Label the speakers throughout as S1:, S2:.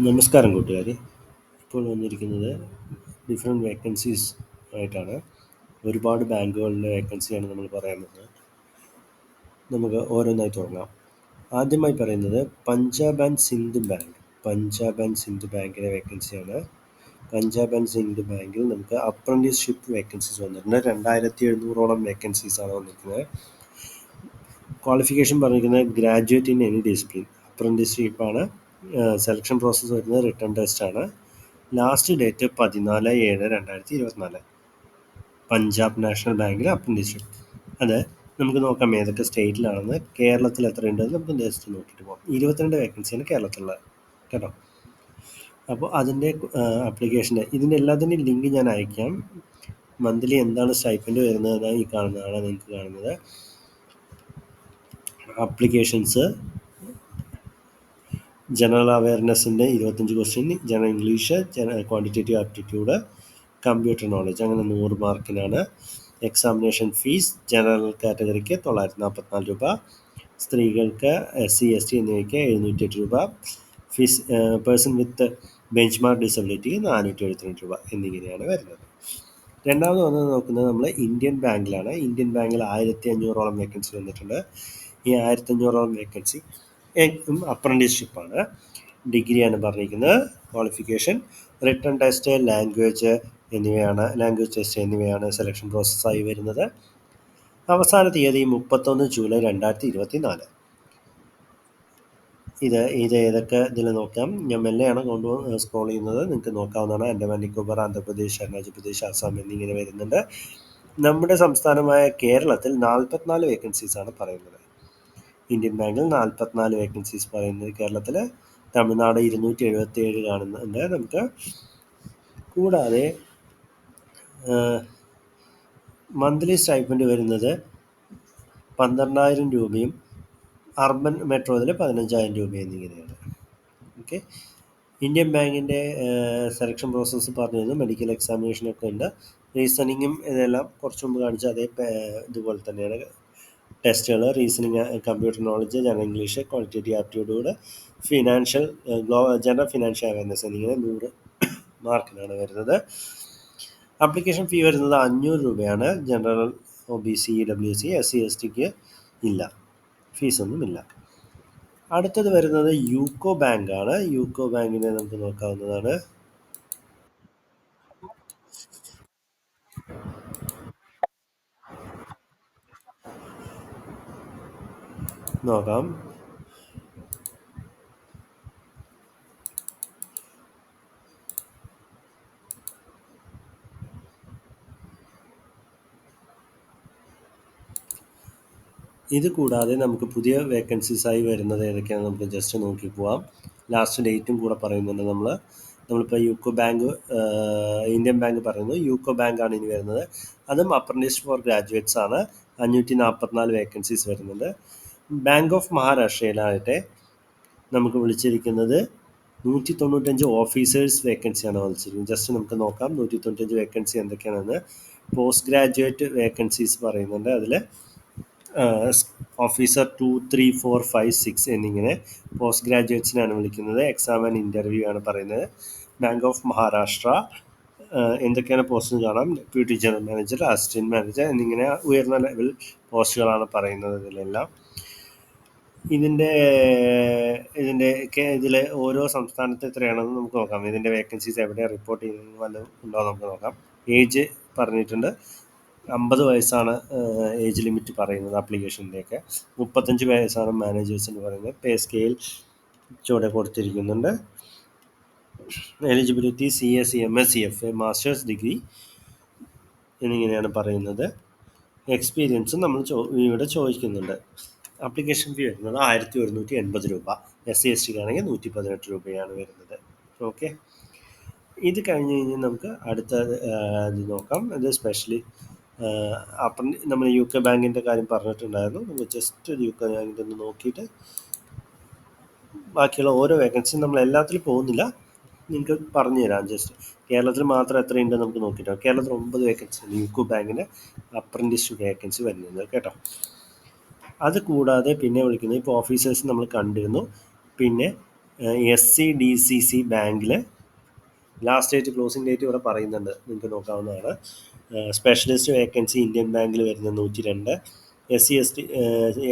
S1: നമസ്കാരം കൂട്ടുകാരെ. ഇപ്പോൾ വന്നിരിക്കുന്നത് ഡിഫറെന്റ് വേക്കൻസീസ് ആയിട്ടാണ്. ഒരുപാട് ബാങ്കുകളിലെ വേക്കൻസിയാണ് നമ്മൾ പറയുന്നത് നമുക്ക് ഓരോന്നായി തുടങ്ങാം. ആദ്യമായി പറയുന്നത് Punjab and Sindh bank. Punjab and Sindh ബാങ്കിലെ വേക്കൻസിയാണ് പഞ്ചാബ് ആൻഡ് സിന്ധ് ബാങ്കിൽ നമുക്ക് അപ്രന്റീസ്ഷിപ്പ് വേക്കൻസീസ് വന്നിട്ടുണ്ട്. രണ്ടായിരത്തി എഴുന്നൂറോളം വേക്കൻസീസാണ് വന്നിരിക്കുന്നത്. ക്വാളിഫിക്കേഷൻ പറഞ്ഞിരിക്കുന്നത് ഗ്രാജുവേറ്റ് ഇൻ എനി ഡിസിപ്ലിൻ അപ്രന്റീസ്ഷിപ്പാണ് സെലക്ഷൻ പ്രോസസ്സ് വരുന്നത് റിട്ടേൺ ടെസ്റ്റ് ആണ്. ലാസ്റ്റ് ഡേറ്റ് പതിനാല് ഏഴ് രണ്ടായിരത്തി ഇരുപത്തിനാല്. പഞ്ചാബ് നാഷണൽ ബാങ്കിൽ അപ്രന്റീസ്ഷിപ്പ് അത് നമുക്ക് നോക്കാം ഏതൊക്കെ സ്റ്റേറ്റിലാണെന്ന് കേരളത്തിൽ എത്രയുണ്ടെന്ന് നമുക്ക് ജസ്റ്റ് നോക്കിയിട്ട് പോകാം. ഇരുപത്തിരണ്ട് വേക്കൻസിയാണ് കേരളത്തിലുള്ളത് കേട്ടോ. അപ്പോൾ അതിന്റെ അപ്ലിക്കേഷന്റെ ഇതിന്റെ എല്ലാത്തിന്റെയും ലിങ്ക് ഞാൻ അയക്കാം. മന്ത്ലി എന്താണ് സ്റ്റൈപ്പൻഡ് വരുന്നത് ഈ കാണുന്നതാണ് നിങ്ങൾക്ക് കാണുന്നത്. ആപ്ലിക്കേഷൻസ് ജനറൽ അവയർനെസ്സിന്റെ ഇരുപത്തഞ്ച് question general English quantitative aptitude computer knowledge അങ്ങനെ നൂറ് മാർക്കിനാണ് എക്സാമിനേഷൻ ഫീസ് ജനറൽ കാറ്റഗറിക്ക് തൊള്ളായിരത്തി നാൽപ്പത്തിനാല് രൂപ സ്ത്രീകൾക്ക് എസ് സി എസ് ടി എന്നിവയ്ക്ക് എഴുന്നൂറ്റി രൂപ ഫീസ് പേഴ്സൺ വിത്ത് ബെഞ്ച് മാർക്ക് ഡിസബിലിറ്റി നാനൂറ്റി എഴുപത്തിരണ്ട് രൂപ എന്നിങ്ങനെയാണ് വരുന്നത്. രണ്ടാമത് വന്ന് നോക്കുന്നത് നമ്മൾ ഇന്ത്യൻ ബാങ്കിലാണ് ഇന്ത്യൻ ബാങ്കിൽ ആയിരത്തി അഞ്ഞൂറോളം വേക്കൻസി വന്നിട്ടുണ്ട്. ഈ ആയിരത്തി അഞ്ഞൂറോളം വേക്കൻസി അപ്രന്റീസ്ഷിപ്പാണ് ഡിഗ്രിയാണ് പറഞ്ഞിരിക്കുന്നത്. ക്വാളിഫിക്കേഷൻ റിട്ടേൺ ടെസ്റ്റ് ലാംഗ്വേജ് എന്നിവയാണ്. ലാംഗ്വേജ് ടെസ്റ്റ് എന്നിവയാണ് സെലക്ഷൻ പ്രോസസ്സായി വരുന്നത്. അവസാന തീയതി മുപ്പത്തൊന്ന് ജൂലൈ രണ്ടായിരത്തി ഇരുപത്തി നാല് ഇത് ഇത് ഏതൊക്കെ ഇതിൽ നോക്കാം. ഞാൻ മെല്ലെയാണ് കൊണ്ട് സ്ക്രോൾ ചെയ്യുന്നത്. നിങ്ങൾക്ക് നോക്കാവുന്നതാണ്. ആൻഡമാൻ നിക്കോബാർ ആന്ധ്രാപ്രദേശ് അരുണാചൽ പ്രദേശ് ആസാം എന്നിങ്ങനെ വരുന്നുണ്ട്. നമ്മുടെ സംസ്ഥാനമായ കേരളത്തിൽ നാൽപ്പത്തിനാല് ആണ് പറയുന്നത്. ഇന്ത്യൻ ബാങ്കിൽ നാൽപ്പത്തിനാല് വേക്കൻസീസ് പറയുന്നത് കേരളത്തിൽ തമിഴ്നാട് ഇരുന്നൂറ്റി എഴുപത്തി ഏഴ് കാണുന്നുണ്ട് നമുക്ക് കൂടാതെ മന്ത്ലി സ്റ്റൈപ്പൻഡ് വരുന്നത് പന്ത്രണ്ടായിരം രൂപയും അർബൻ മെട്രോയിൽ പതിനഞ്ചായിരം രൂപ എന്നിങ്ങനെയാണ്. ഓക്കെ. ഇന്ത്യൻ ബാങ്കിന്റെ സെലക്ഷൻ പ്രോസസ്സ് പറഞ്ഞിരുന്നു മെഡിക്കൽ എക്സാമിനേഷനൊക്കെ ഉണ്ട്. റീസണിങ്ങും ഇതെല്ലാം കുറച്ച് മുമ്പ് കാണിച്ച അതേ ഇതുപോലെ തന്നെയാണ്. ടെസ്റ്റുകൾ reasoning computer knowledge general English qualitative aptitude financial glow general financial awareness എന്നിങ്ങനെ നൂറ് മാർക്കിനാണ് വരുന്നത്. അപ്ലിക്കേഷൻ ഫീ വരുന്നത് അഞ്ഞൂറ് രൂപയാണ്. General O B C W C S C S tick ഇല്ല. ഫീസൊന്നുമില്ല അടുത്തത് വരുന്നത് യൂക്കോ ബാങ്കാണ്. യൂക്കോ ബാങ്കിനെ നമുക്ക് നോക്കാവുന്നതാണ്. നോക്കാം ഇത് കൂടാതെ നമുക്ക് പുതിയ വേക്കൻസീസ് ആയി വരുന്നത് ഏതൊക്കെയാണ് നമുക്ക് ജസ്റ്റ് നോക്കി പോവാം. ലാസ്റ്റ് ഡേറ്റും കൂടെ പറയുന്നുണ്ട് നമ്മൾ നമ്മളിപ്പോൾ യൂക്കോ ബാങ്ക് ഇന്ത്യൻ ബാങ്ക് പറയുന്നു. യൂക്കോ ബാങ്കാണ് ഇനി വരുന്നത്. അതും അപ്രന്റീസ് ഫോർ ഗ്രാജുവേറ്റ്സ് ആണ്. അഞ്ഞൂറ്റി നാൽപ്പത്തിനാല് വേക്കൻസീസ് വരുന്നുണ്ട്. ബാങ്ക് ഓഫ് മഹാരാഷ്ട്രയിലാകട്ടെ നമുക്ക് വിളിച്ചിരിക്കുന്നത് നൂറ്റി തൊണ്ണൂറ്റഞ്ച് ഓഫീസേഴ്സ് വേക്കൻസിയാണ് വിളിച്ചിരിക്കുന്നത് ജസ്റ്റ് നമുക്ക് നോക്കാം നൂറ്റി തൊണ്ണൂറ്റഞ്ച് വേക്കൻസി എന്തൊക്കെയാണെന്ന്. പോസ്റ്റ് ഗ്രാജുവേറ്റ് വേക്കൻസീസ് പറയുന്നുണ്ട് അതിൽ officer two three four five six എന്നിങ്ങനെ പോസ്റ്റ് ഗ്രാജുവേറ്റ്സിനാണ് വിളിക്കുന്നത്. എക്സാം ആൻഡ് ഇന്റർവ്യൂ ആണ് പറയുന്നത്. ബാങ്ക് ഓഫ് മഹാരാഷ്ട്ര എന്തൊക്കെയാണ് പോസ്റ്റ് കാണാം. Deputy general manager assistant manager എന്നിങ്ങനെ ഉയർന്ന ലെവൽ പോസ്റ്റുകളാണ് പറയുന്നത് ഇതിലെല്ലാം. ഇതിന്റെ ഇതിന്റെ ഇതിൽ ഓരോ സംസ്ഥാനത്ത് എത്രയാണെന്ന് നമുക്ക് നോക്കാം. ഇതിന്റെ വേക്കൻസീസ് എവിടെയാണ് റിപ്പോർട്ട് ചെയ്യുന്നത് വല്ലതും ഉണ്ടോ നമുക്ക് നോക്കാം. ഏജ് പറഞ്ഞിട്ടുണ്ട്. അമ്പത് വയസ്സാണ് ഏജ് ലിമിറ്റ് പറയുന്നത് ആപ്ലിക്കേഷനിലേക്ക് മുപ്പത്തഞ്ച് വയസ്സാണ് എന്ന് പറയുന്നത്. പേ സ്കെയിൽ ചുവടെ കൊടുത്തിരിക്കുന്നുണ്ട്. Eligibility C S C M S C F A masters degree എന്നിങ്ങനെയാണ് പറയുന്നത്. എക്സ്പീരിയൻസും നമ്മൾ ചോ ഇവിടെ ചോദിക്കുന്നുണ്ട്. ആപ്ലിക്കേഷൻ ഫീ വരുന്നത് ആയിരത്തി ഒരുന്നൂറ്റി എൺപത് രൂപ. എസ് സി എസ് ടിക്കാണെങ്കിൽ നൂറ്റി പതിനെട്ട് രൂപയാണ് വരുന്നത്. ഓക്കെ ഇത് കഴിഞ്ഞ് കഴിഞ്ഞാൽ നമുക്ക് അടുത്ത ഇത് നോക്കാം. ഇത് സ്പെഷ്യലി അപ്പം നമ്മൾ യു കെ ബാങ്കിന്റെ കാര്യം പറഞ്ഞിട്ടുണ്ടായിരുന്നു. നമുക്ക് ജസ്റ്റ് യു കെ ബാങ്കിന്റെ ഒന്ന് നോക്കിയിട്ട് ബാക്കിയുള്ള ഓരോ വേക്കൻസിയും നമ്മൾ എല്ലാത്തിലും പോകുന്നില്ല. നിങ്ങൾക്ക് പറഞ്ഞു തരാം ജസ്റ്റ് കേരളത്തിൽ മാത്രം എത്രയുണ്ട് നമുക്ക് നോക്കിയിട്ടോ കേരളത്തിൽ ഒമ്പത് വേക്കൻസി ഉണ്ട് യുക്കോ ബാങ്കിന്റെ അപ്രന്റീസ് വേക്കൻസി വരുന്നത്. കേട്ടോ. അത് കൂടാതെ പിന്നെ വിളിക്കുന്നത് ഇപ്പോൾ ഓഫീസേഴ്സ് നമ്മൾ കണ്ടിരുന്നു. പിന്നെ S C D C C ബാങ്കിൽ ലാസ്റ്റ് ഡേറ്റ് ക്ലോസിംഗ് ഡേറ്റ് ഇവിടെ പറയുന്നുണ്ട്. നിങ്ങൾക്ക് നോക്കാവുന്നതാണ്. സ്പെഷ്യലിസ്റ്റ് വേക്കൻസി ഇന്ത്യൻ ബാങ്കിൽ വരുന്ന നൂറ്റി രണ്ട് S C S T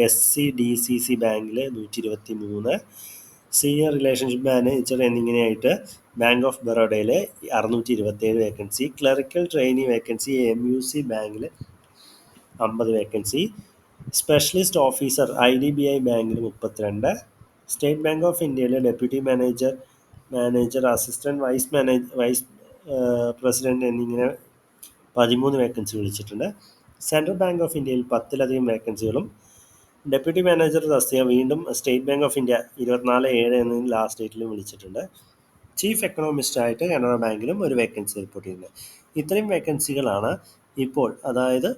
S1: S C D C C ബാങ്കിൽ നൂറ്റി ഇരുപത്തി മൂന്ന് സീനിയർ റിലേഷൻഷിപ്പ് മാനേജർ എന്നിങ്ങനെയായിട്ട് ബാങ്ക് ഓഫ് ബറോഡയിൽ അറുന്നൂറ്റി ഇരുപത്തേഴ് vacancy clerical trainee vacancy M U C ബാങ്കിൽ അമ്പത് vacancy specialist officer I D B I ബാങ്കിൽ മുപ്പത്തിരണ്ട് സ്റ്റേറ്റ് ബാങ്ക് ഓഫ് ഇന്ത്യയിലെ deputy manager manager assistant vice manage vice president എന്നിങ്ങനെ പതിമൂന്ന് വേക്കൻസി വിളിച്ചിട്ടുണ്ട്. സെൻട്രൽ ബാങ്ക് ഓഫ് ഇന്ത്യയിൽ പത്തിലധികം വേക്കൻസികളും ഡെപ്യൂട്ടി മാനേജർ തസ്തിക വീണ്ടും സ്റ്റേറ്റ് ബാങ്ക് ഓഫ് ഇന്ത്യ ഇരുപത്തിനാല് ഏഴ് എന്ന ലാസ്റ്റ് ഡേറ്റിലും വിളിച്ചിട്ടുണ്ട്. ചീഫ് എക്കണോമിസ്റ്റായിട്ട് കാനറ ബാങ്കിലും ഒരു വേക്കൻസി റിപ്പോർട്ട് ചെയ്യുന്നത് ഇത്രയും വേക്കൻസികളാണ് ഇപ്പോൾ അതായത്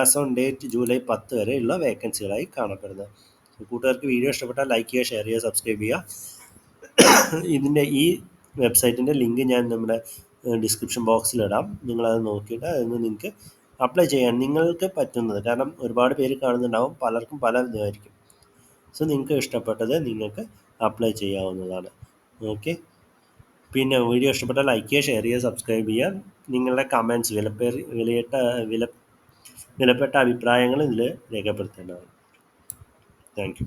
S1: ആസ് ഓൺ ഡേറ്റ് ജൂലൈ പത്ത് വരെയുള്ള വേക്കൻസികളായി കാണപ്പെടുന്നത്. കൂട്ടുകാർക്ക് വീഡിയോ ഇഷ്ടപ്പെട്ടാൽ ലൈക്ക് ചെയ്യുക ഷെയർ ചെയ്യുക സബ്സ്ക്രൈബ് ചെയ്യുക. ഇതിന്റെ ഈ വെബ്സൈറ്റിന്റെ ലിങ്ക് ഞാൻ നമ്മുടെ ഡിസ്ക്രിപ്ഷൻ ബോക്സിൽ ബോക്സിലിടാം നിങ്ങളത് നോക്കിയിട്ട് അതിന് നിങ്ങൾക്ക് അപ്ലൈ ചെയ്യാൻ നിങ്ങൾക്ക് പറ്റുന്നത്. കാരണം ഒരുപാട് പേര് കാണുന്നുണ്ടാവും പലർക്കും പല ഇതായിരിക്കും. സോ നിങ്ങൾക്ക് ഇഷ്ടപ്പെട്ടത് നിങ്ങൾക്ക് അപ്ലൈ ചെയ്യാവുന്നതാണ്. ഓക്കെ പിന്നെ വീഡിയോ ഇഷ്ടപ്പെട്ടാൽ ലൈക്ക് ചെയ്യുക ഷെയർ ചെയ്യുക സബ്സ്ക്രൈബ് ചെയ്യുക. നിങ്ങളുടെ കമൻസ് വിലപ്പേർ വിലയിട്ട വില വിലപ്പെട്ട അഭിപ്രായങ്ങൾ ഇതിൽ രേഖപ്പെടുത്തേണ്ടതാണ്. Thank you